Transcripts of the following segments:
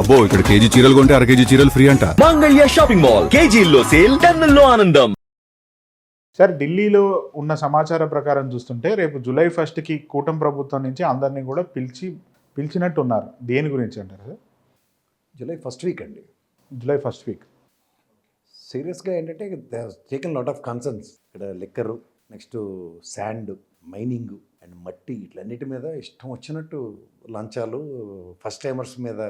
అబ్బో ఇక్కడ కేజీ చీరలు కొంటే అర కేజీ చీరలు ఫ్రీ అంట. Mangalya shopping mall. కేజీల్లో సేల్ టన్నుల్లో ఆనందం. సార్ ఢిల్లీలో ఉన్న సమాచార ప్రకారం చూస్తుంటే రేపు జూలై ఫస్ట్కి కూటమి ప్రభుత్వం నుంచి అందరినీ కూడా పిలిచి పిలిచినట్టు ఉన్నారు దేని గురించి అంటారు సార్? జూలై ఫస్ట్ వీక్ అండి. July first week. సీరియస్గా ఏంటంటే టేకన్ లాట్ ఆఫ్ కన్సర్న్స్. ఇక్కడ liquor next sand mining and మట్టి ఇట్లన్నిటి మీద ఇష్టం వచ్చినట్టు లంచాలు ఫస్ట్ టైమర్స్ మీద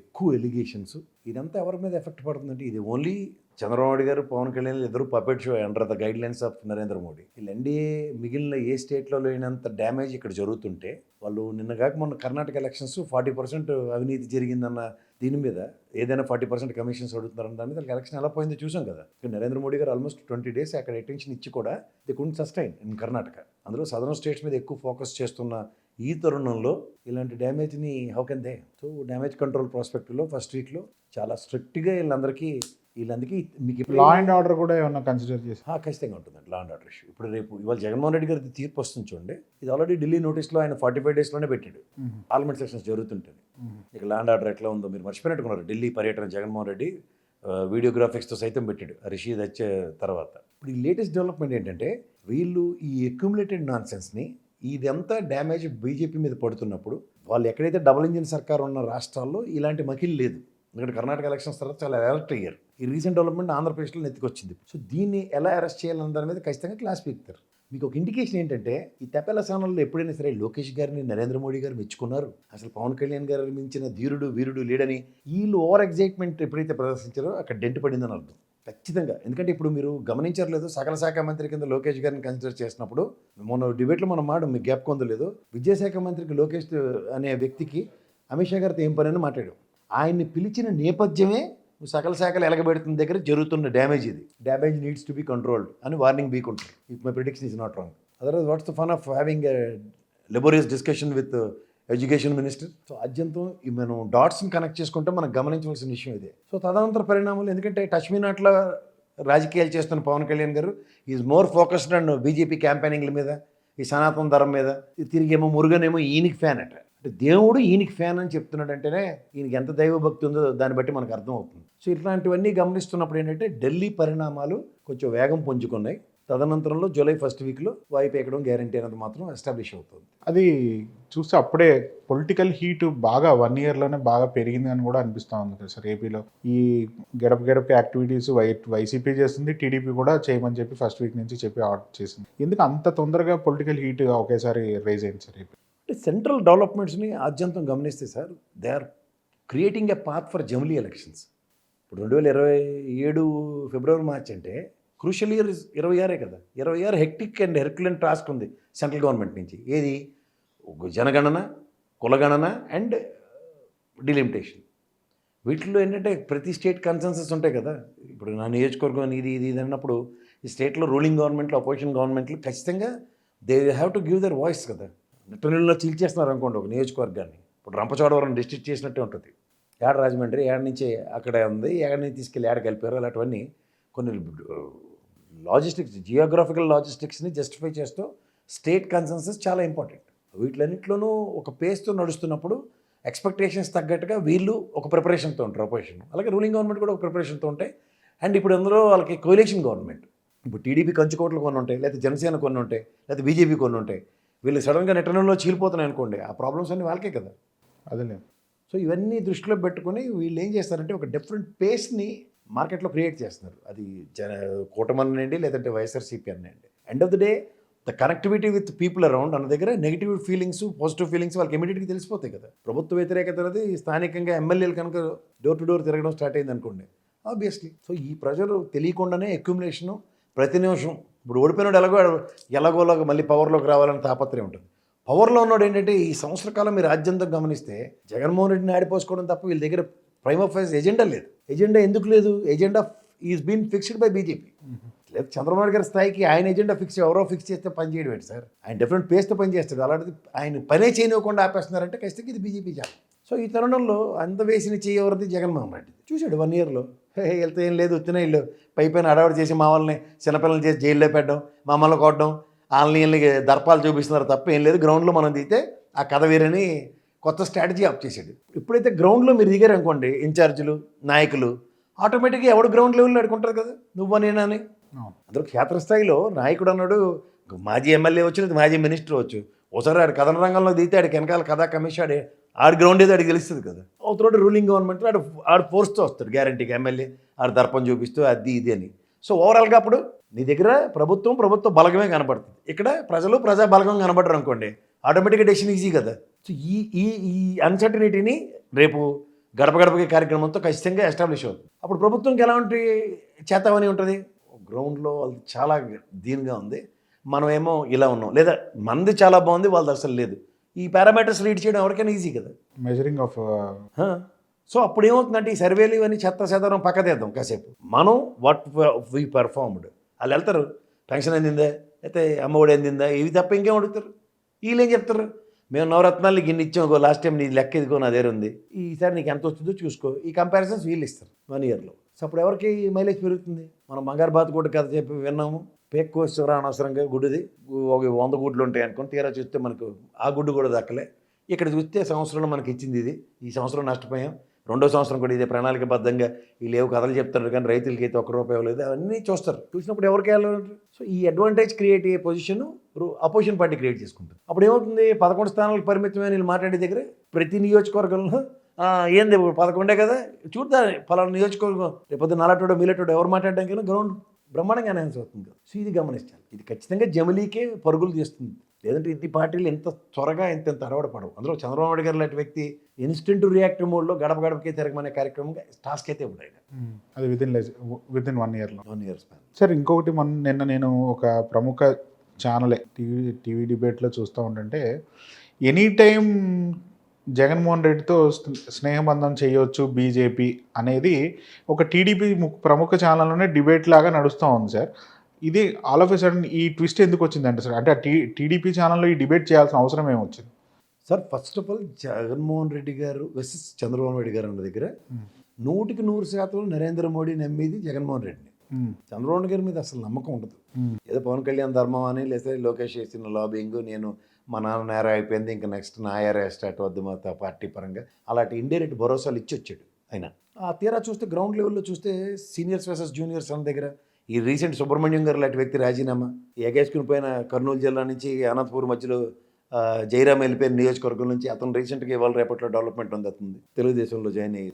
ఎక్కువ ఎలిగేషన్స్ ఇదంతా ఎవరి మీద ఎఫెక్ట్ పడుతుందంటే ఇది ఓన్లీ చంద్రబాబు నాయుడు గారు పవన్ కళ్యాణ్ ఇద్దరు puppet show under the guidelines of Narendra Modi. వీళ్ళు ఎన్డీఏ మిగిలిన ఏ స్టేట్లో లేనంత డ్యామేజ్ ఇక్కడ జరుగుతుంటే వాళ్ళు నిన్న కాక మొన్న కర్ణాటక ఎలక్షన్స్ ఫార్టీ పర్సెంట్ అవినీతి జరిగిందన్న దీని మీద ఏదైనా ఫార్టీ పర్సెంట్ కమిషన్స్ అడుగుతున్నారన్న దాని మీద ఎలక్షన్ ఎలా పోయిందో చూసాం కదా. Narendra Modi garu almost twenty days అక్కడ అటెన్షన్ ఇచ్చి కూడా they couldn't sustain in Karnataka అందులో సదరన్ స్టేట్స్ మీద ఎక్కువ ఫోకస్ చేస్తున్న ఈ తరుణంలో ఇలాంటి డ్యామేజ్ని how can they so damage control ప్రాస్పెక్ట్లో first వీక్లో చాలా స్ట్రిక్ట్గా వీళ్ళందరికీ వీళ్ళందరికీ మీకు లా అండ్ ఆర్డర్ కూడా ఏమన్నా కన్సిడర్ చేసి ఆ, ఖచ్చితంగా ఉంటుందండి లా అండ్ ఆర్డర్ ఇష్యూ ఇప్పుడు రేపు ఇవాళ జగన్మోహన్ రెడ్డి గారి తీర్పు వస్తుంది చూడండి. ఇది ఆల్రెడీ ఢిల్లీ నోటీస్లో ఆయన ఫార్టీ ఫైవ్ డేస్లోనే పెట్టాడు పార్లమెంట్ సెషన్స్ జరుగుతుంటుంది. ఇక లా అండ్ ఆర్డర్ ఎట్లా ఉందో మీరు మర్చిపోయినట్టుకున్నారు ఢిల్లీ పర్యటన జగన్మోహన్ రెడ్డి వీడియోగ్రాఫిక్స్తో సైతం పెట్టాడు. రిషీద్ వచ్చే తర్వాత. ఇప్పుడు ఈ లేటెస్ట్ డెవలప్మెంట్ ఏంటంటే వీళ్ళు ఈ అక్యుములేటెడ్ నాన్ సెన్స్ని ఇదంతా డ్యామేజ్ బీజేపీ మీద పడుతున్నప్పుడు వాళ్ళు ఎక్కడైతే డబుల్ ఇంజిన్ సర్కార్ ఉన్న రాష్ట్రాల్లో ఇలాంటి మకిల్ లేదు. ఎందుకంటే కర్ణాటక ఎలక్షన్స్ తర్వాత చాలా అలర్ట్ అయ్యారు. ఈ రీసెంట్ డెవలప్మెంట్ ఆంధ్రప్రదేశ్లో నెత్తికొచ్చింది. సో దీన్ని ఎలా అరెస్ట్ చేయాలన్న దాని మీద ఖచ్చితంగా క్లాస్ పీకుతారు. మీకు ఒక ఇండికేషన్ ఏంటంటే ఈ తెప్పల స్థానంలో ఎప్పుడైనా సరే లోకేష్ గారిని నరేంద్ర మోడీ గారు మెచ్చుకున్నారు. అసలు పవన్ కళ్యాణ్ గారు మించిన ధీరుడు వీరుడు లేడని వీళ్ళు ఓవర్ ఎగ్జైట్మెంట్ ఎప్పుడైతే ప్రదర్శించారో అక్కడ డెంట్ పడిందని అర్థం. ఖచ్చితంగా. ఎందుకంటే ఇప్పుడు మీరు గమనించట్లేదు సకల శాఖ మంత్రి కింద లోకేష్ గారిని కన్సిడర్ చేసినప్పుడు మొన్న డిబేట్లో మనం మాట మీకు గ్యాప్ కొందలేదు విద్యాశాఖ మంత్రికి లోకేష్ అనే వ్యక్తికి అమిత్ షా గారితో ఏం పని అని మాట్లాడు. ఆయన్ని పిలిచిన నేపథ్యమే సకల శాఖలు ఎలగబెడుతున్న దగ్గర జరుగుతున్న డ్యామేజ్ ఇది. Damage needs to be controlled అని warning బీకుంటారు if my prediction is not wrong. Otherwise what's the fun of having laborious discussion with education minister. So అత్యంతం మనం డాట్స్ని కనెక్ట్ చేసుకుంటే మనం గమనించవలసిన విషయం ఇదే. సో తదనంతర పరిణామాలు ఎందుకంటే టచ్ మీ నాట్ల రాజకీయాలు చేస్తున్న Pawan Kalyan garu is more focused and BJP క్యాంపెయినింగ్ల మీద ఈ సనాతన ధరం మీద. ఈ తిరిగేమో మురుగనేమో ఈయనకి ఫ్యాన్ అట. అంటే దేవుడు ఈయనకి ఫ్యాన్ అని చెప్తున్నాడంటేనే ఈయనకి ఎంత దైవభక్తి ఉందో దాన్ని బట్టి మనకు అర్థమవుతుంది. సో ఇట్లాంటివన్నీ గమనిస్తున్నప్పుడు ఏంటంటే ఢిల్లీ పరిణామాలు కొంచెం వేగం పుంజుకున్నాయి. తదనంతరంలో జూలై ఫస్ట్ వీక్లో వాయిపు ఎక్కడం గ్యారంటీ అనేది మాత్రం ఎస్టాబ్లిష్ అవుతుంది. అది చూస్తే అప్పుడే పొలిటికల్ హీట్ బాగా వన్ ఇయర్లోనే బాగా పెరిగింది అని కూడా అనిపిస్తూ ఉంది కదా సార్ ఏపీలో. ఈ గడప గడప యాక్టివిటీస్ వై వైసీపీ చేస్తుంది టీడీపీ కూడా చేయమని చెప్పి ఫస్ట్ వీక్ నుంచి చెప్పి ఆర్డర్ చేసింది. ఎందుకు అంత తొందరగా పొలిటికల్ హీట్ ఒకేసారి రైజ్ అయింది సార్ ఏపీ? అంటే సెంట్రల్ డెవలప్మెంట్స్ని ఆద్యంతం గమనిస్తే sir they are creating a path for జమిలీ ఎలక్షన్స్. ఇప్పుడు రెండు వేల ఇరవై ఏడు ఫిబ్రవరి మార్చ్ అంటే క్రూషియల్ ఇయర్ ఇరవై ఆరే కదా. ఇరవై ఆరు హెక్టిక్ అండ్ హెర్క్యులెంట్ టాస్క్ ఉంది సెంట్రల్ గవర్నమెంట్ నుంచి. ఏది? జనగణన కులగణన అండ్ డిలిమిటేషన్. వీటిల్లో ఏంటంటే ప్రతి స్టేట్ కన్సెన్సెస్ ఉంటాయి కదా. ఇప్పుడు నా నియోజకవర్గం ఇది ఇది ఇది అన్నప్పుడు ఈ స్టేట్లో రూలింగ్ గవర్నమెంట్లు అపోజిషన్ గవర్నమెంట్లు ఖచ్చితంగా they have to give their voice కదా. చీల్ చీల్చేస్తున్నారు అనుకోండి ఒక నియోజకవర్గాన్ని. ఇప్పుడు రంపచోడవరం డిస్ట్రిక్ట్ చేసినట్టే ఉంటుంది. ఏడ రాజమండ్రి ఏడ నుంచి అక్కడే ఉంది ఏడ నుంచి తీసుకెళ్ళి ఏడ కలిపారు అలాంటివన్నీ కొన్ని లాజిస్టిక్స్ జియోగ్రాఫికల్ లాజిస్టిక్స్ని జస్టిఫై చేస్తూ స్టేట్ కన్సెన్సెస్ చాలా ఇంపార్టెంట్ వీటిలన్నింటిలోనూ ఒక పేస్తో నడుస్తున్నప్పుడు ఎక్స్పెక్టేషన్స్ తగ్గట్టుగా వీళ్ళు ఒక ప్రిపరేషన్తో ఉంటారు అపోజిషన్ అలాగే రూలింగ్ గవర్నమెంట్ కూడా ఒక ప్రిపరేషన్తో ఉంటాయి. అండ్ ఇప్పుడు అందులో వాళ్ళకి కోయిలేషన్ గవర్నమెంట్ ఇప్పుడు టీడీపీ కంచుకోట్లు కొన్ని ఉంటాయి లేకపోతే జనసేన కొన్ని ఉంటాయి లేకపోతే బీజేపీ కొన్ని ఉంటాయి. వీళ్ళు సడన్గా నెట్టనంలో చీలిపోతున్నాయి అనుకోండి ఆ ప్రాబ్లమ్స్ అన్నీ వాళ్ళకే కదా. అదేలే సో ఇవన్నీ దృష్టిలో పెట్టుకొని వీళ్ళు ఏం చేస్తారంటే ఒక డిఫరెంట్ పేస్ని మార్కెట్లో క్రియేట్ చేస్తున్నారు. అది జన కూటమనండి లేదంటే వైఎస్ఆర్సీపీ అనండి end of the day the connectivity with people around అన్న దగ్గర నెగిటివ్ ఫీలింగ్స్ పాజిటివ్ ఫీలింగ్స్ వాళ్ళకి ఇమీడియట్గా తెలిసిపోతాయి కదా. ప్రభుత్వ వ్యతిరేకత అనేది స్థానికంగా ఎమ్మెల్యేలు కనుక డోర్ టు డోర్ తిరగడం స్టార్ట్ అయింది అనుకోండి ఆబ్వియస్లీ సో ఈ ప్రజలు తెలియకుండానే అక్యుమిలేషను ప్రతి నిమిషం. ఇప్పుడు ఓడిపోయినాడు ఎలాగో ఎలాగోలాగా మళ్ళీ పవర్లోకి రావాలని తాపత్రయం ఉంటుంది. పవర్లో ఉన్నాడు ఏంటంటే ఈ సంవత్సర కాలం మీరు రాజ్యంతో గమనిస్తే జగన్మోహన్ రెడ్డిని ఆడిపోసుకోవడం తప్ప వీళ్ళ దగ్గర ప్రైమ్ ఆఫ్ ఎజెండా లేదు. ఎజెండా ఎందుకు లేదు? Agenda is been fixed by BJP లేదు చంద్రబాబు గారి స్థాయికి ఆయన ఎజెండా ఫిక్స్ ఎవరో ఫిక్స్ చేస్తే పని చేయడం ఏంటి సార్? ఆయన డిఫరెంట్ పేస్తో పని చేస్తాడు. అలాంటిది ఆయన పనే చేయనివ్వకుండా ఆపేస్తున్నారంటే ఖచ్చితంగా ఇది బీజేపీ జాబ్ సో ఈ తరుణంలో అంత వేసిన చెయ్యి ఎవరిది? జగన్మోహన్ రెడ్డి. చూశాడు వన్ ఇయర్లో వెళ్తే ఏం లేదు వచ్చిన ఇల్లు. పై పైన అడవాడు చేసి మా వాళ్ళని చిన్నపిల్లలు చేసి జైల్లో పెట్టడం మమ్మల్ని కొట్టడం వాళ్ళని వీళ్ళని దర్పాలు చూపిస్తున్నారు తప్ప ఏం లేదు. గ్రౌండ్లో మనం దిగితే ఆ కథ వేరని కొత్త స్ట్రాటజీ ఆప్ చేశాడు. ఎప్పుడైతే గ్రౌండ్లో మీరు దిగారు అనుకోండి ఇన్ఛార్జీలు నాయకులు ఆటోమేటిక్గా ఎవడు గ్రౌండ్ లెవెల్లో అడుకుంటారు కదా? నువ్వు నేనని అవును. అందులో క్షేత్రస్థాయిలో నాయకుడు అన్నాడు మాజీ ఎమ్మెల్యే వచ్చి మాజీ మినిస్టర్ వచ్చు. ఒకసారి ఆడు కథన రంగంలో దిగితే ఆడికి వెనకాల కథా కమిషన్ ఆడే ఆడి గ్రౌండ్ ఏదో ఆడికి తెలుస్తుంది కదా. అవతల రూలింగ్ గవర్నమెంట్ ఆడు ఆడు ఫోర్స్తో వస్తాడు గ్యారంటీకి ఎమ్మెల్యే ఆడు దర్పం చూపిస్తూ అది ఇది అని. సో ఓవరాల్గా అప్పుడు నీ దగ్గర ప్రభుత్వం ప్రభుత్వ బలగమే కనబడుతుంది ఇక్కడ ప్రజలు ప్రజా బలగం కనబడరు అనుకోండి. ఆటోమేటిక్గా డెసిషన్ ఈజీ కదా. సో ఈ ఈ ఈ అన్సర్టనిటీని రేపు గడప గడపకి కార్యక్రమంతో ఖచ్చితంగా ఎస్టాబ్లిష్ అవుతుంది అప్పుడు ప్రభుత్వంకి ఎలాంటి చేతావని ఉంటుంది? గ్రౌండ్లో వాళ్ళది చాలా దీనిగా ఉంది. మనం ఏమో ఇలా ఉన్నాం. లేదా మనది చాలా బాగుంది వాళ్ళది అసలు లేదు. ఈ పారామీటర్స్ రీడ్ చేయడం ఎవరికైనా ఈజీ కదా. Measuring of. సో అప్పుడు ఏమవుతుందంటే ఈ సర్వేలు ఇవన్నీ చెత్త చెదరం పక్కదేద్దాం కాసేపు. మనం వాట్ వి పర్ఫార్మ్డ్ వాళ్ళు వెళ్తారు. పెన్షన్ అందిందా? అయితే అమ్మఒడి అందిందా? ఇవి తప్ప ఇంకేం అడుగుతారు? వీళ్ళు ఏం చెప్తారు? మేము నవరత్నాలు గిన్నె ఇచ్చాం లాస్ట్ టైం నీ లెక్క ఇదిగో నా దగ్గర ఉంది. ఈసారి నీకు ఎంత వచ్చిందో చూసుకో. ఈ కంపారిజన్స్ వీళ్ళు ఇస్తారు వన్ ఇయర్లో సో అప్పుడు ఎవరికి మైలేజ్ పెరుగుతుంది? మనం బంగారు బాత్ కూడా కథ చెప్పి విన్నాము. పేక్ కోస్తురా అనవసరంగా గుడ్డుది ఒక వంద గుడ్లు ఉంటాయి అనుకుని తీరా చూస్తే మనకు ఆ గుడ్డు కూడా దక్కలే. ఇక్కడ చూస్తే సంవత్సరంలో మనకి ఇచ్చింది ఇది. ఈ సంవత్సరం నష్టపోయాం. రెండో సంవత్సరం కూడా ఇదే ప్రణాళికబద్ధంగా వీళ్ళు ఏవో కథలు చెప్తారు కానీ రైతులకి అయితే ఒక్క రూపాయి లేదు అవన్నీ చూస్తారు. చూసినప్పుడు ఎవరికి వెళ్ళాలంటారు? సో ఈ అడ్వాంటేజ్ క్రియేట్ అయ్యే పొజిషన్ అపోజిషన్ పార్టీ క్రియేట్ చేసుకుంటుంది. అప్పుడు ఏమవుతుంది? పదకొండు స్థానాలకు పరిమితమైన వీళ్ళు మాట్లాడే దగ్గర ప్రతి నియోజకవర్గంలో "ఆ, ఏంది ఇప్పుడు పదకొండే కదా? చూద్దా పలానా నియోజకవర్గం రేపొద్దు నలటోడో మీలటోడో ఎవరు మాట్లాడడానికి గ్రౌండ్ బ్రహ్మాండంగా అనౌన్స్ అవుతుంది. సో ఇది గమనించాలి. ఇది ఖచ్చితంగా జమిలీకే పరుగులు తీస్తుంది. లేదంటే ఇది పార్టీలు ఎంత త్వరగా ఎంత ఎంత అరవడ పడవు. అందులో చంద్రబాబు నాయుడు గారు లాంటి వ్యక్తి ఇన్స్టెంట్ రియాక్టివ్ మోడ్లో గడప గడపకే తిరగమనే కార్యక్రమం టాస్క్ అయితే ఉన్నాయి అది within within one ఇయర్లో వన్ ఇయర్ స్పాన్ సార్ ఇంకొకటి మన నిన్న నేను ఒక ప్రముఖ ఛానలే టీవీ టీవీ డిబేట్లో చూస్తూ ఉంటుంటే ఎనీ టైం జగన్మోహన్ రెడ్డితో స్నే- స్నేహబంధం చేయొచ్చు బీజేపీ అనేది ఒక టీడీపీ ప్రముఖ ఛానల్లోనే డిబేట్ లాగా నడుస్తూ ఉంది సార్. ఇది ఆల్ ఆఫ్ ఎ సడన్ ఈ ట్విస్ట్ ఎందుకు వచ్చిందంటే సార్ అంటే ఆ టీ టీడీపీ ఛానల్లో ఈ డిబేట్ చేయాల్సిన అవసరం ఏమొచ్చింది sir first of all Jaganmohan Reddy garu versus Chandrababu Naidu గారు అన్న దగ్గర నూటికి నూరు శాతం నరేంద్ర మోడీ నమ్మేది జగన్మోహన్ రెడ్డిని. చంద్రబాబు గారి మీద అసలు నమ్మకం ఉండదు. ఏదో పవన్ కళ్యాణ్ ధర్మం అని లేదా లోకేష్ చేసిన లాబింగ్ నేను మా నాన్న నేర అయిపోయింది ఇంకా నెక్స్ట్ నా ఏరా స్టార్ట్ వద్దు మా పార్టీ పరంగా. అలాంటి ఇండైరెక్ట్ భరోసాలు ఇచ్చి వచ్చాడు ఆయన. ఆ తీరా చూస్తే గ్రౌండ్ లెవెల్లో చూస్తే సీనియర్స్ వర్సెస్ జూనియర్స్ అన్న దగ్గర ఈ రీసెంట్ సుబ్రహ్మణ్యం గారు లాంటి వ్యక్తి రాజీనామా. ఎగేసుకుని పోయిన కర్నూలు జిల్లా నుంచి అనంతపూర్ మధ్యలో జయరామ్ వెళ్ళిపోయిన నియోజకవర్గం నుంచి అతను రీసెంట్గా ఇవాళ రేపట్లో డెవలప్మెంట్ ఉంది అతను తెలుగుదేశంలో జాయిన్ అయ్యి.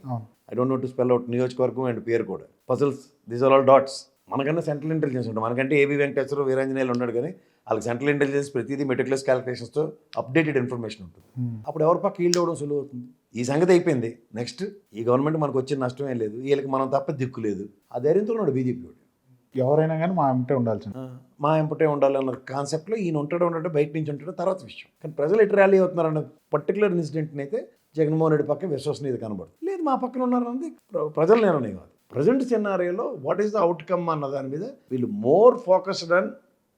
I don't know to spell out నియోజకవర్గం అండ్ పేరు కూడా. Puzzles these are all dots మనకన్నా సెంట్రల్ ఇంటెలిజెన్స్ ఉంటుంది. మనకంటే ఏబీ వెంకటేశ్వర వీరాంజనేయులు ఉన్నాడు కానీ వాళ్ళకి సెంట్రల్ ఇంటెలిజెన్స్ ప్రతిదీ మెటిక్యులస్ క్యాలిక్యులేషన్స్తో అప్డేటెడ్ ఇన్ఫర్మేషన్ ఉంటుంది. మ్మ్. అప్పుడు ఎవరి పక్క ఈల్డ్ అవ్వడం సులువు అవుతుంది? ఈ సంగతి అయిపోయింది. నెక్స్ట్ ఈ గవర్నమెంట్ మనకు వచ్చిన నష్టం ఏం లేదు. వీళ్ళకి మనం తప్ప దిక్కు లేదు. ఆ ధైర్యంతో ఉన్నాడు బీజేపీ ఎవరైనా కానీ మా అంటే ఉండాల్సింది. మా ఎంపటే ఉండాలన్న కాన్సెప్ట్లో ఈయన ఉంటాడు ఉంటాడు బయట నుంచి ఉంటాడు తర్వాత విషయం. కానీ ప్రజలు ఎటు ర్యాలీ అవుతున్నారన్న పర్టికులర్ ఇన్సిడెంట్ని అయితే జగన్మోహన్ రెడ్డి పక్క విశ్వసనీయత కనబడుతుంది. లేదు మా పక్కన ఉన్నారన్నది ప్ర- ప్రజల నిర్ణయం కాదు ప్రజెంట్ సినారియోలో వాట్ ఈస్ ద అవుట్కమ్ అన్న దాని మీద వీళ్ళు more focused on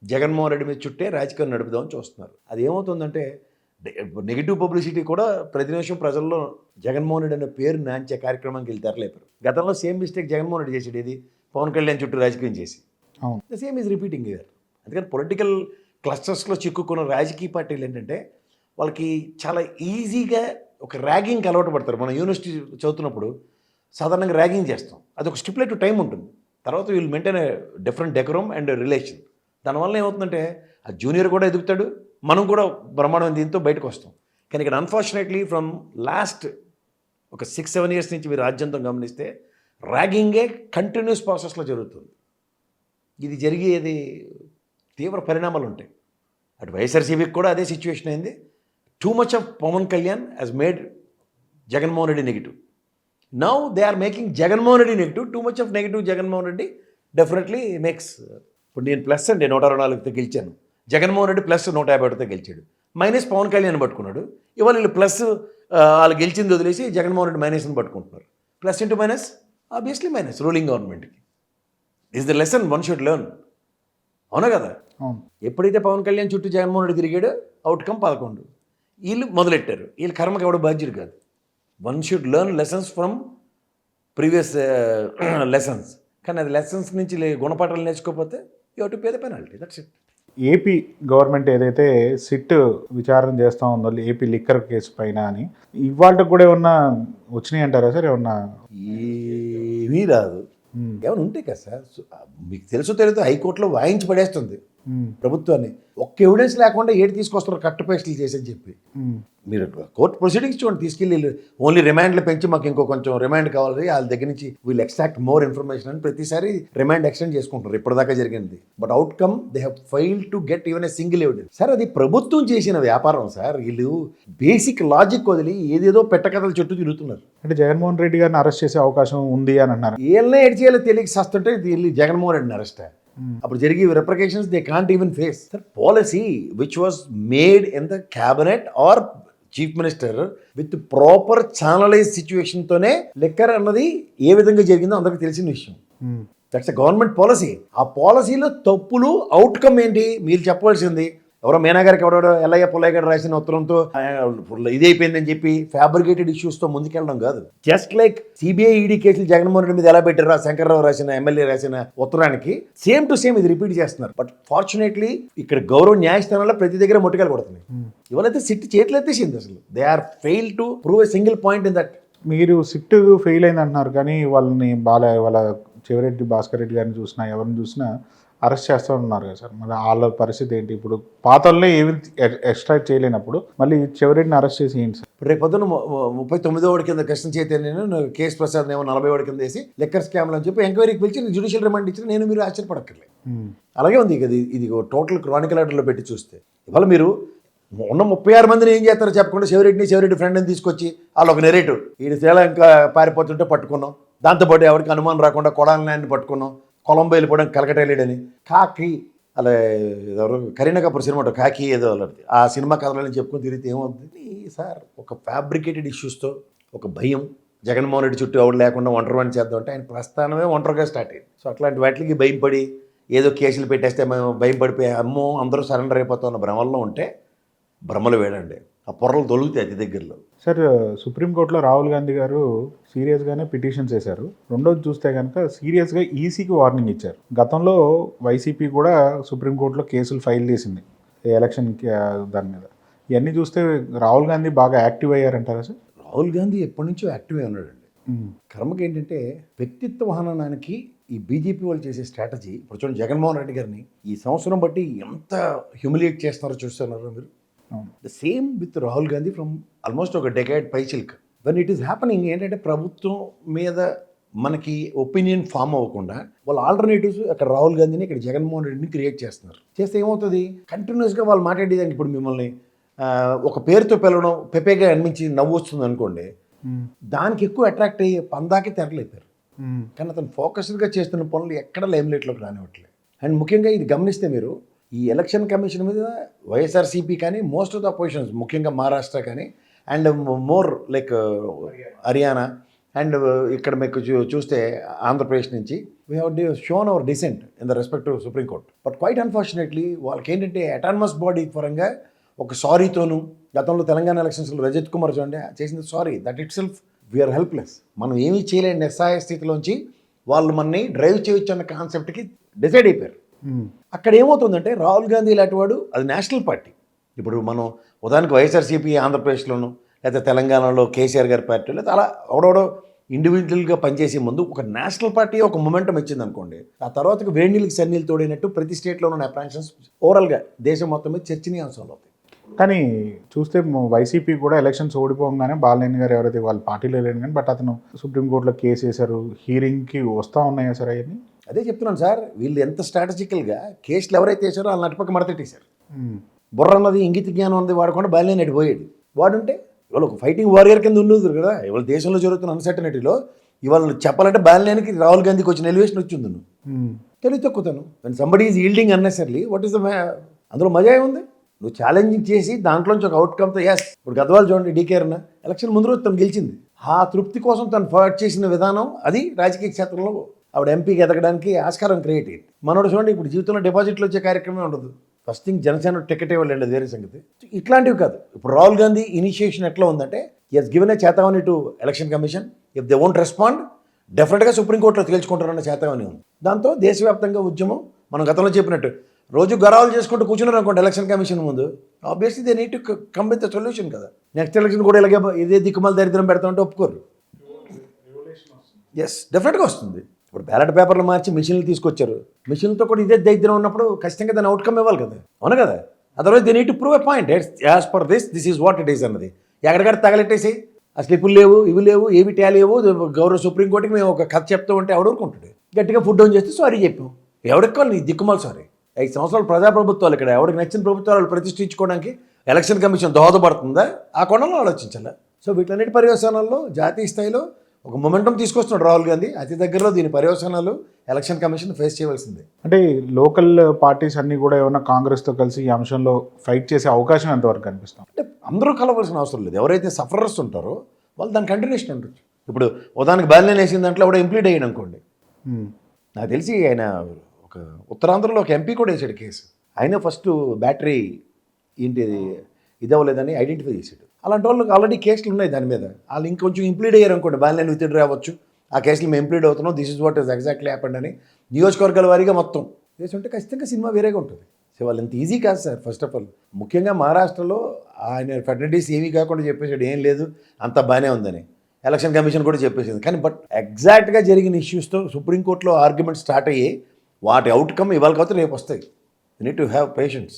Jaganmohan Reddy మీద చుట్టే రాజకీయం నడుపుదామని చూస్తున్నారు. అది ఏమవుతుందంటే నెగిటివ్ పబ్లిసిటీ కూడా ప్రతి నిమిషం ప్రజల్లో జగన్మోహన్ రెడ్డి అనే పేరు నాంచే కార్యక్రమానికి వెళ్తారు లేపారు. గతంలో సేమ్ మిస్టేక్ జగన్మోహన్ రెడ్డి చేసేది ఇది పవన్ కళ్యాణ్ చుట్టూ రాజకీయం చేసి. అవును. The same is repeating year అందుకని పొలిటికల్ క్లస్టర్స్లో చిక్కుకున్న రాజకీయ పార్టీలు ఏంటంటే వాళ్ళకి చాలా ఈజీగా ఒక ర్యాగింగ్కి అలవాటు పడతారు. మనం యూనివర్సిటీ చదువుతున్నప్పుడు సాధారణంగా ర్యాగింగ్ చేస్తాం. అది ఒక స్టిపులేటివ్ టైం ఉంటుంది. తర్వాత వీళ్ళు maintain different decorum and relation దానివల్ల ఏమవుతుందంటే ఆ జూనియర్ కూడా ఎదుగుతాడు మనం కూడా బ్రహ్మాండమైన దీంతో బయటకు వస్తాం. కానీ ఇక్కడ అన్ఫార్చునేట్లీ ఫ్రమ్ లాస్ట్ ఒక సిక్స్ సెవెన్ ఇయర్స్ నుంచి మీరు రాజ్యంతో గమనిస్తే ర్యాగింగే కంటిన్యూస్ ప్రాసెస్లో జరుగుతుంది. ఇది జరిగేది తీవ్ర పరిణామాలు ఉంటాయి అటు వైఎస్ఆర్సీబీకి కూడా అదే సిచ్యువేషన్ అయింది. Too much of Pawan Kalyan has made Jaganmohan Reddy negative now they are making Jaganmohan Reddy negative too much of negative Jaganmohan Reddy definitely makes ఇప్పుడు నేను ప్లస్ అండి నూట అరవై నాలుగుతో గెలిచాను. జగన్మోహన్ రెడ్డి ప్లస్ నూట యాభై ఒకటితో గెలిచాడు. మైనస్ పవన్ కళ్యాణ్ పట్టుకున్నాడు. ఇవాళ వీళ్ళు ప్లస్ వాళ్ళు గెలిచింది వదిలేసి జగన్మోహన్ రెడ్డి మైనస్ని పట్టుకుంటున్నారు. Plus into minus obviously minus ruling గవర్నమెంట్కి is the lesson one should learn అవునా కదా? ఎప్పుడైతే పవన్ కళ్యాణ్ చుట్టూ జగన్మోహన్ రెడ్డి తిరిగాడో అవుట్కమ్ పదకొండు. వీళ్ళు మొదలెట్టారు. వీళ్ళు కర్మకి ఎవడు బాధ్యుడు కాదు. One should learn lessons from previous lessons కానీ అది లెసన్స్ నుంచి గుణపాఠాలు నేర్చుకోకపోతే you to pay the penalty that's it AP government ఏదైతే సిట్ విచారణ చేస్తూ ఉందో ఏపీ లిక్కర్ కేసు పైన అని ఇవాళ కూడా ఏమన్నా వచ్చినాయి అంటారా సార్? ఏమన్నా ఏమీ రాదు. ఏమైనా ఉంటాయి కదా సార్. మీకు తెలుసో తెలియదు హైకోర్టులో వాయించి పడేస్తుంది. ప్రభుత్వాన్ని. ఒక్క ఎవిడెన్స్ లేకుండా ఏడు తీసుకొస్తారు కట్ట పేస్టులు చేసని చెప్పి. మీరు కోర్టు ప్రొసీడింగ్స్ చూడండి తీసుకెళ్ళి ఓన్లీ రిమాండ్లు పెంచి మాకు ఇంకో కొంచెం రిమాండ్ కావాలి వాళ్ళ దగ్గర నుంచి వీళ్ళు ఎక్స్ట్రాక్ట్ మోర్ ఇన్ఫర్మేషన్ అని ప్రతిసారి రిమాండ్ ఎక్స్టెండ్ చేసుకుంటారు ఇప్పటిదాకా జరిగింది. But outcome they have fail to get even a single evidence sir అది ప్రభుత్వం చేసిన వ్యాపారం సార్ వీళ్ళు బేసిక్ లాజిక్ వదిలి ఏదేదో పెట్టకథల చుట్టూ తిరుగుతున్నారు. అంటే జగన్మోహన్ రెడ్డి గారిని అరెస్ట్ చేసే అవకాశం ఉంది అని అన్నారు. వీళ్ళనే ఎడ్ చేయాలో తెలియక సస్తుంటే వీళ్ళు జగన్మోహన్ రెడ్డిని అరెస్ట్ అప్పుడు జరిగే repercussions they can't even face sir policy which was made in the cabinet are chief minister with proper channelize సిచ్యువేషన్తోనే liquor అన్నది ఏ విధంగా జరిగిందో అందరికీ తెలిసిన విషయం. దట్స్ ఎ గవర్నమెంట్ పాలసీ ఆ పాలసీలో తప్పులు అవుట్కమ్ ఏంటి? మీరు చెప్పవలసింది ఎవరో మీనా గారికి ఎవడో ఎల్లయ్య పుల్లయ్య గారు రాసిన ఉత్తరంతో ఇది అయిపోయిందని చెప్పి ఫ్యాబ్రికేటెడ్ ఇష్యూస్తో ముందుకెళ్ళడం కాదు. జస్ట్ లైక్ సిబిఐ ఈడీ కేసులు జగన్మోహన్ రెడ్డి మీద ఎలా పెట్టారో శంకర్రావు రాసిన ఎమ్మెల్యే రాసిన ఉత్తరానికి సేమ్ టు సేమ్ ఇది రిపీట్ చేస్తున్నారు. బట్ ఫార్చునేట్లీ ఇక్కడ గౌరవ న్యాయస్థానంలో ప్రతి దగ్గర ముట్టుకెళ్ళి కొడుతున్నాయి. ఇవాళైతే సిట్ చేతులు ఎత్తేసింది అసలు. They are fail to prove a single point in that మీరు సిట్ ఫెయిల్ అయింది అంటున్నారు కానీ వాళ్ళని బాల వాళ్ళ చెవిరెడ్డి భాస్కర్ రెడ్డి గారిని చూసినా ఎవరిని చూసినా అరెస్ట్ చేస్తూ ఉన్నారు కదా సార్. మరి వాళ్ళ పరిస్థితి ఏంటి? ఇప్పుడు పాతల్లో ఏమి ఎక్స్ట్రాక్ట్ చేయలేనప్పుడు మళ్ళీ చెవిరెడ్డిని అరెస్ట్ చేసి ఏంటి సార్? రేపు ము- ముప్పై తొమ్మిదో వాడి కింద కృష్ణ చైతన్యను కేఎస్ ప్రసాద్ ఏమో నలభై వాడి కింద వేసి లెక్కర్ స్కామ్లు అని చెప్పి ఎంక్వైరీకి పిలిచి జుడిషియల్ రిమాండ్ ఇచ్చిన నేను మీరు ఆశ్చర్యపడక్కర్లేదు అలాగే ఉంది ఇది ఇది టోటల్ క్రానికల్ ఆర్డర్లో పెట్టి చూస్తే. ఇవాళ మీరు ఉన్న ముప్పై ఆరు మందిని ఏం చేస్తారో చెప్పకుండా శివరెడ్డిని శివరెడ్డి ఫ్రెండ్ని తీసుకొచ్చి వాళ్ళు ఒక నెరేటివ్ ఈ శ్రీలంక పారిపోతుంటే పట్టుకున్నాం. దాంతోపాటు ఎవరికి అనుమానం రాకుండా కొడాలని పట్టుకున్నాం. కొలంబో వెళ్ళిపోవడం కలకట వెళ్ళాడని. కాకి అలా ఎవరు? కరీనా కపూర్ సినిమా కాకి ఏదో అలాంటిది. ఆ సినిమా కథలని చెప్పుకొని తిరిగితే ఏమవుతుంది? సార్ ఒక ఫ్యాబ్రికేటెడ్ ఇష్యూస్తో ఒక భయం. జగన్మోహన్ రెడ్డి చుట్టూ ఎవరు లేకుండా ఒంటరి వాడిని చేద్దాం అంటే ఆయన ప్రస్థానమే ఒంటరిగా స్టార్ట్ అయింది సో అట్లాంటి వాటికి భయం పడి ఏదో కేసులు పెట్టేస్తే మేము భయం పడిపోయి అమ్మో అందరూ సరెండర్ అయిపోతాం భ్రమల్లో ఉంటే భ్రమలు వేడండి. ఆ పొరలు తొలుగుతాయి అతి దగ్గరలో. సార్ సుప్రీంకోర్టులో రాహుల్ గాంధీ గారు సీరియస్గానే పిటిషన్స్ వేశారు. రెండోది చూస్తే కనుక సీరియస్గా ఈసీకి వార్నింగ్ ఇచ్చారు. గతంలో వైసీపీ కూడా సుప్రీంకోర్టులో కేసులు ఫైల్ చేసింది ఆ, దాని మీద. ఇవన్నీ చూస్తే రాహుల్ గాంధీ బాగా యాక్టివ్ అయ్యారంటారా సార్? రాహుల్ గాంధీ ఎప్పటి నుంచో యాక్టివ్గా ఉన్నాడండి. ఉమ్, కర్మకి ఏంటంటే వ్యక్తిత్వ హననానికి ఈ బీజేపీ వాళ్ళు చేసే స్ట్రాటజీ ఇప్పుడు చూడండి జగన్మోహన్ రెడ్డి గారిని ఈ సంవత్సరం బట్టి ఎంత హ్యూమిలియేట్ చేస్తున్నారో చూస్తున్నారు మీరు? The same with Rahul Gandhi from almost ఒక డెకాయిడ్ పైచిల్క్ వెన్ ఇట్ ఈస్ హ్యాపనింగ్ ఏంటంటే ప్రభుత్వం మీద మనకి ఒపీనియన్ ఫామ్ అవ్వకుండా వాళ్ళ ఆల్టర్నేటివ్స్ అక్కడ రాహుల్ గాంధీని ఇక్కడ జగన్మోహన్ రెడ్డిని క్రియేట్ చేస్తున్నారు. చేస్తే ఏమవుతుంది? కంటిన్యూస్గా వాళ్ళు మాట్లాడేదానికి ఇప్పుడు మిమ్మల్ని ఒక పేరుతో పిలవడం పెపేగా అనిపించి నవ్వు వస్తుంది అనుకోండి ఉమ్, దానికి ఎక్కువ అట్రాక్ట్ అయ్యే పందాకి తెరలేపారు. ఉమ్, కానీ అతను ఫోకస్డ్గా చేస్తున్న పనులు ఎక్కడ లైమ్లైట్లోకి రానివ్వట్లేదు. అండ్ ముఖ్యంగా ఇది గమనిస్తే మీరు ఈ ఎలక్షన్ కమిషన్ మీద వైఎస్ఆర్సీపీ కానీ మోస్ట్ ఆఫ్ ద పొజిషన్స్ ముఖ్యంగా మహారాష్ట్ర కానీ and more like Haryana and ఇక్కడ మీకు చూ- చూస్తే ఆంధ్రప్రదేశ్ నుంచి we have shown our dissent in the respect to supreme court but quite unfortunately వాళ్ళకి ఏంటంటే అటానమస్ బాడీ పరంగా ఒక సారీతోనూ గతంలో తెలంగాణ ఎలక్షన్స్లో రజత్ కుమార్ చూడండి చేసింది sorry that itself we're helpless మనం ఏమీ చేయలేని నిస్సహాయ స్థితిలోంచి వాళ్ళు మనని డ్రైవ్ చేయొచ్చు అన్న కాన్సెప్ట్కి డిసైడ్ అయిపోయారు. అక్కడ ఏమవుతుందంటే రాహుల్ గాంధీ లాంటి వాడు అది నేషనల్ పార్టీ. ఇప్పుడు మనం ఉదాహరణకు వైఎస్ఆర్సీపీ ఆంధ్రప్రదేశ్లోను లేదా తెలంగాణలో కేసీఆర్ గారి పార్టీ లేదా అలా ఎవడెవడో ఇండివిజువల్గా పనిచేసే ముందు ఒక నేషనల్ పార్టీ ఒక మొమెంటం ఇచ్చింది అనుకోండి ఆ తర్వాతకి వేడినీళ్ళకి సన్నీళ్ళు తోడినట్టు ప్రతి స్టేట్లో ఉన్న అప్రాన్షన్స్ ఓవరాల్గా దేశం మొత్తం మీద చర్చనీయాంశాలు అవుతాయి. కానీ చూస్తే వైసీపీ కూడా ఎలక్షన్స్ ఓడిపోగానే బాలనేని గారు ఎవరైతే వాళ్ళ పార్టీలో లేని కానీ బట్ అతను సుప్రీంకోర్టులో కేసు వేశారు హీరింగ్కి వస్తూ ఉన్నాయా సార్ అవన్నీ? అదే చెప్తున్నాను సార్ వీళ్ళు ఎంత స్ట్రాటజికల్గా కేసులు ఎవరైతే వేశారో వాళ్ళ నటుపక్క మడతెట్టేశారు బుర్ర అన్నది ఇంగిత జ్ఞానం అన్నది వాడకుండా బయలుదేరి నడి పోయాడు వాడుంటే ఇవాళ ఒక ఫైటింగ్ వారియర్ కింద ఉండదు కదా? ఇవాళ దేశంలో జరుగుతున్న అన్సర్టనిటీలో ఇవాళ చెప్పాలంటే బాలినేనికి రాహుల్ గాంధీకి వచ్చిన ఎలివేషన్ వచ్చింది నువ్వు తెలివి తక్కువతాను. When somebody is yielding unnecessarily what is the అందులో మజా ఏముంది? నువ్వు ఛాలెంజింగ్ చేసి దాంట్లోంచి ఒక అవుట్కమ్తో ఎస్ ఇప్పుడు గద్వాల్ చూడండి డీకేర్న ఎలక్షన్ ముందు రోజు తను గెలిచింది. ఆ తృప్తి కోసం తను ఫైట్ చేసిన విధానం అది రాజకీయ క్షేత్రంలో ఆవిడ ఎంపీకి ఎదగడానికి ఆస్కారం క్రియేట్ అయ్యింది. మనోడు చూడండి ఇప్పుడు జీవితంలో డిపాజిట్లు వచ్చే కార్యక్రమం ఉండదు. ఫస్ట్ థింగ్ జనసేన టికెట్ ఇవ్వాలండి వేరే సంగతి. ఇట్లాంటివి కాదు. ఇప్పుడు రాహుల్ గాంధీ ఇనిషియేషన్ ఎట్లా ఉందంటే yes given a చేతావని to election commission if they won't respond డెఫినెట్గా సుప్రీంకోర్టులో తేల్చుకుంటారన్న చేతావని ఉంది. దాంతో దేశవ్యాప్తంగా ఉద్యమం మనం గతంలో చెప్పినట్టు రోజు గరాలు చేసుకుంటూ కూర్చున్నారు అనుకోండి ఎలక్షన్ కమిషన్ ముందు. Obviously they need come with solution కదా. నెక్స్ట్ ఎలక్షన్ కూడా ఇలాగే ఇదే దిక్కుమాల దరిద్రం పెడతామంటే ఒప్పుకోరు. ఎస్ డెఫినెట్గా వస్తుంది. ఇప్పుడు బ్యాలెట్ పేపర్లు మార్చి మిషన్లు తీసుకొచ్చారు. మిషన్లతో కూడా ఇదే దైద్యం ఉన్నప్పుడు ఖచ్చితంగా దాని అవుట్కమ్ ఇవ్వాలి కదా. అవును కదా? అదర్వైజ్ దీని need to prove a point as per this this is what it is అన్నది. ఎక్కడికక్కడ తగలెట్టేసి ఆ స్లిప్పులు లేవు ఇవి లేవు ఏవి లేవు గౌరవ సుప్రీంకోర్టుకి మేము ఒక కథ చెప్తూ ఉంటే ఎవడూరుకుంటాడు గట్టిగా ఫుడ్ డౌన్ చేస్తే సారీ చెప్పాం. ఎవరికి నీ దిక్కుమాలి సారీ ఐదు సంవత్సరాలు ప్రజాప్రభుత్వాలు ఇక్కడ. ఎవరికి నచ్చిన ప్రభుత్వాలు ప్రతిష్ఠించుకోవడానికి ఎలక్షన్ కమిషన్ దోహదపడుతుందా? ఆ కోణంలో ఆలోచించాలి? సో వీటన్నిటి పర్యవసానాల్లో జాతీయ స్థాయిలో ఒక మొమెంటం తీసుకొస్తున్నాడు రాహుల్ గాంధీ. అతి దగ్గరలో దీని పర్యవసానాలు ఎలక్షన్ కమిషన్ ఫేస్ చేయవలసిందే. అంటే లోకల్ పార్టీస్ అన్ని కూడా ఏమైనా కాంగ్రెస్తో కలిసి ఈ అంశంలో ఫైట్ చేసే అవకాశం ఎంతవరకు కనిపిస్తాం అంటే అందరూ కలవాల్సిన అవసరం లేదు. ఎవరైతే సఫరర్స్ ఉంటారో వాళ్ళు దాని కంటిన్యూషన్ ఉండొచ్చు. ఇప్పుడు ఉదాహరణకి బ్యాలెన్ వేసిన దాంట్లో కూడా ఇంప్లీట్ అయ్యాడు అనుకోండి. నాకు తెలిసి ఆయన ఒక ఉత్తరాంధ్రలో ఒక ఎంపీ కూడా వేసాడు కేసు. ఆయన ఫస్ట్ బ్యాటరీ ఏంటి ఇది అవ్వలేదని ఐడెంటిఫై చేశాడు. అలాంటి వాళ్ళకి ఆల్రెడీ కేసులు ఉన్నాయి దాని మీద. వాళ్ళు ఇంకొంచెం ఇంప్లీడ్ అయ్యారు అనుకోండి బ్యాలెన్ విత్ డ్రా అవ్వచ్చు ఆ కేసులు మేము ఇంప్లీడ్ అవుతున్నాం. This is what is exactly happened అని నియోజకవర్గాల వారీగా మొత్తం వేసి ఉంటే ఖచ్చితంగా సినిమా వేరేగా ఉంటుంది. సో వాళ్ళు ఇంత ఈజీ కాదు సార్ ఫస్ట్ ఆఫ్ ఆల్ ముఖ్యంగా మహారాష్ట్రలో ఆయన ఫెడరటీస్ ఏమీ కాకుండా చెప్పేసాడు ఏం లేదు అంత బాగానే ఉందని. ఎలక్షన్ కమిషన్ కూడా చెప్పేసింది. కానీ బట్ ఎగ్జాక్ట్గా జరిగిన ఇష్యూస్తో సుప్రీంకోర్టులో ఆర్గ్యుమెంట్ స్టార్ట్ అయ్యి వాటి అవుట్కమ్ ఇవాళ కాకపోతే రేపు వస్తాయి. Need to have patience